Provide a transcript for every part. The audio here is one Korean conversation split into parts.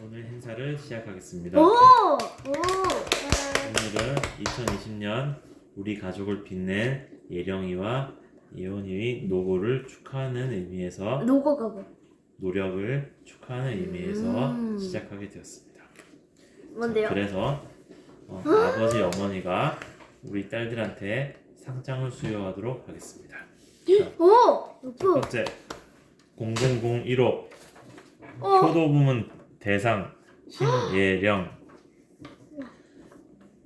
오늘 행사를 시작하겠습니다. 오! 오! 오늘은 2020년 우리 가족을 빛낸 예령이와 예원이의 노고를 축하하는 의미에서 로고가 뭐? 노력을 축하하는 의미에서 음. 시작하게 되었습니다. 뭔데요? 그래서 어, 아버지 어머니가 우리 딸들한테 상장을 수여하도록 하겠습니다. 오! 첫. 번째 0001호 어. 효도 부문 대상 신예령.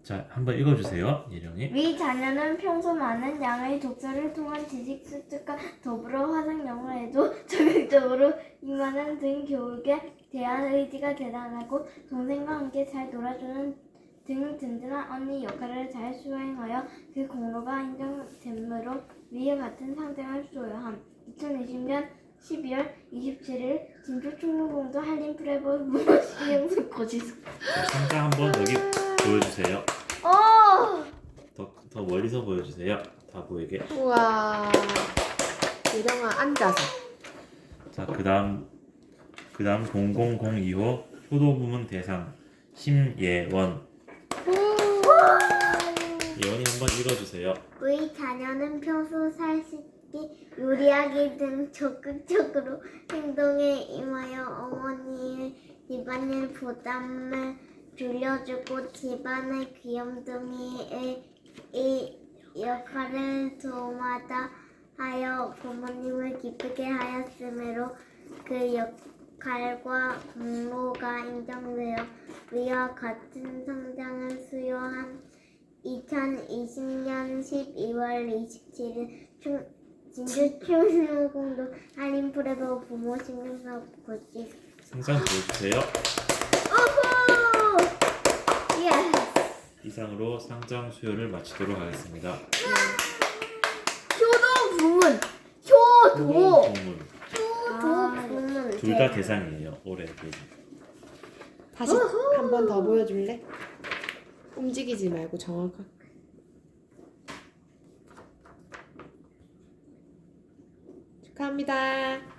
자 한번 읽어주세요 예령이. 위 자녀는 평소 많은 양의 독서를 통한 지식 습득과 더불어 화상 영어에도 적극적으로 임하는 등 교육에 대한 의지가 대단하고 동생과 함께 잘 놀아주는 등 든든한 언니 역할을 잘 수행하여 그 공로가 인정되므로 위에 같은 상장을 수여함. 2020년 12월 27일 진주 충무공도 한림 프레보 문화신경수 고지서 자, 상장 한번 여기 보여주세요. 오! 더, 더 멀리서 보여주세요. 다보에게. 우와. 예령아 앉아서. 자 그다음 그다음 0002호 효도 부문 대상 심예원. 예원이 한번 읽어주세요. 우리 자녀는 평소 살시 기 요리하기 등 적극적으로 행동에 임하여 어머니의 집안일 부담을 줄여주고 집안의 귀염둥이의 이 역할을 도마다 하여 부모님을 기쁘게 하였으므로 그 역할과 공로가 인정되어 위와 같은 성장을 수여한 2020년 12월 27일 충, 진주 충무공도 한림프레버 부모 신경 사업 고지 상장 보여주세요 오호! 예! 이상으로 상장 수여를 마치도록 하겠습니다 효도 부문! 효도! 부문 효도 부문 둘 다 대상이에요 올해 그 다시 한 번 더 보여줄래? 움직이지 말고 정확하게. 축하합니다.